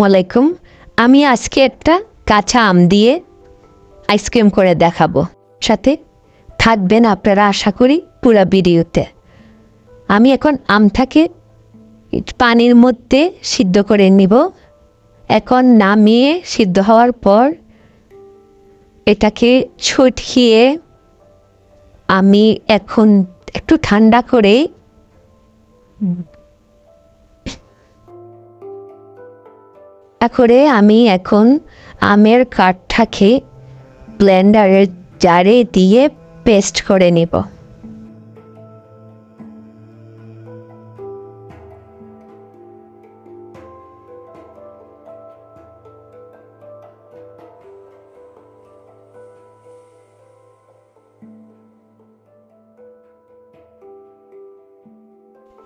ওয়ালাইকুম আমি আজকে একটা কাঁচা আম দিয়ে আইসক্রিম করে দেখাবো। সাথে থাকবেন আপনারা আশা করি পুরা ভিডিওতে। আমি এখন আমটাকে পানির মধ্যে সিদ্ধ করে নিব। এখন নামিয়ে সিদ্ধ হওয়ার পর এটাকে ছুটিয়ে আমি এখন একটু ঠান্ডা করে করে আমি এখন আমের কাঠটাকে ব্লেন্ডারের জারে দিয়ে পেস্ট করে নেব।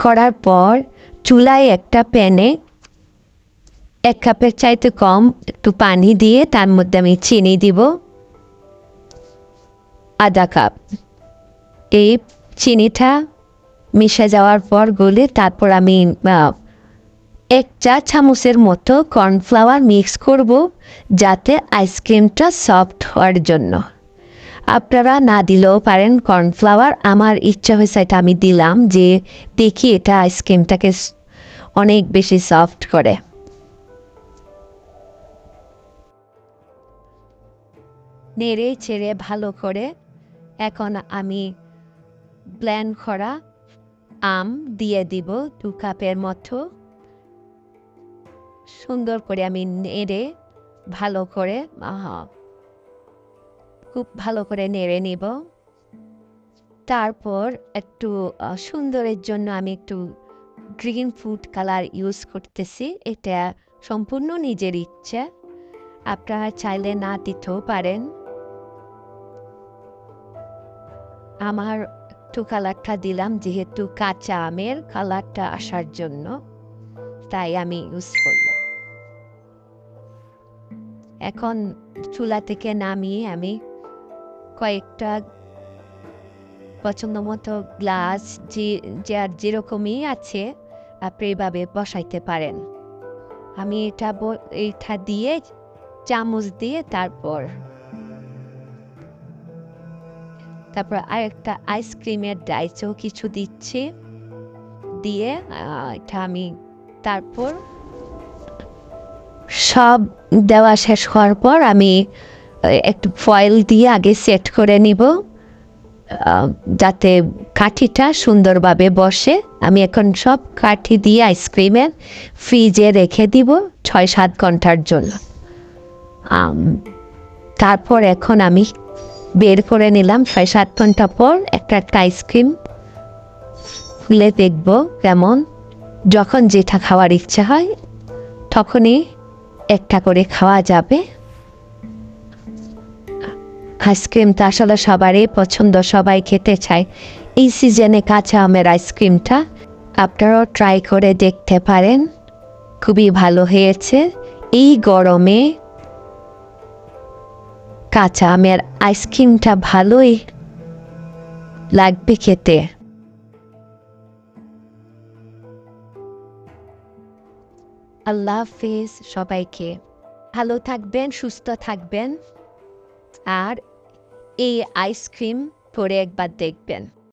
করার পর চুলায় একটা প্যানে এক কাপের চাইতে কম একটু পানি দিয়ে তার মধ্যে আমি চিনি দিব। আধা কাপ। এই চিনিটা মিশে যাওয়ার পর গলে তারপর আমি এক চা চামচের মতো কর্নফ্লাওয়ার মিক্স করব যাতে আইসক্রিমটা সফট হওয়ার জন্য। আপনারা না দিলেও পারেন কর্নফ্লাওয়ার। আমার ইচ্ছা হয়েছে এটা আমি দিলাম যে দেখি এটা আইসক্রিমটাকে অনেক বেশি সফট করে। নেড়ে ছেড়ে ভালো করে এখন আমি ব্ল্যান্ড করা আম দিয়ে দিব দু কাপের মতো। সুন্দর করে আমি নেড়ে ভালো করে খুব ভালো করে নেড়ে নিব। তারপর একটু সুন্দরের জন্য আমি একটু গ্রিন ফুড কালার ইউজ করতেছি। এটা সম্পূর্ণ নিজের ইচ্ছে। আপনারা চাইলে না দিতেও পারেন। আমার একটু কালারটা দিলাম, যেহেতু কাঁচা আমের কালারটা আসার জন্য, তাই আমি ইউজ করলাম। এখন চুলা থেকে নামিয়ে আমি কয়েকটা পছন্দ মতো গ্লাস যে, যার যেরকমই আছে, আপনি এইভাবে বসাইতে পারেন। আমি এটা এইটা দিয়ে চামচ দিয়ে তারপর তারপর আর একটা আইসক্রিমের ডাইসও কিছু দিচ্ছি। দিয়ে এটা আমি তারপর সব দেওয়া শেষ হওয়ার পর আমি একটু ফয়েল দিয়ে আগে সেট করে নিব। যাতে কাঠিটা সুন্দরভাবে বসে। আমি এখন সব কাঠি দিয়ে আইসক্রিমের ফ্রিজে রেখে দিব ছয় সাত ঘণ্টার জন্য। তারপর এখন আমি বের করে নিলাম। ছয়, সাত ঘণ্টা পর একটা একটা আইসক্রিম খুলে দেখব কেমন। যখন যেটা খাওয়ার ইচ্ছা হয়, তখনই একটা করে খাওয়া যাবে। আইসক্রিমটা আসলে সবারই পছন্দ, সবাই খেতে চায়। এই সিজনে কাঁচা আমের আইসক্রিমটা আপনারাও ট্রাই করে দেখতে পারেন। খুবই ভালো হয়েছে। এই গরমে কাঁচা আমের আইসক্রিমটা ভালোই লাগবে খেতে। আল্লাহ হাফিজ সবাইকে। ভালো থাকবেন, সুস্থ থাকবেন। আর এই আইসক্রিম পরে একবার দেখবেন।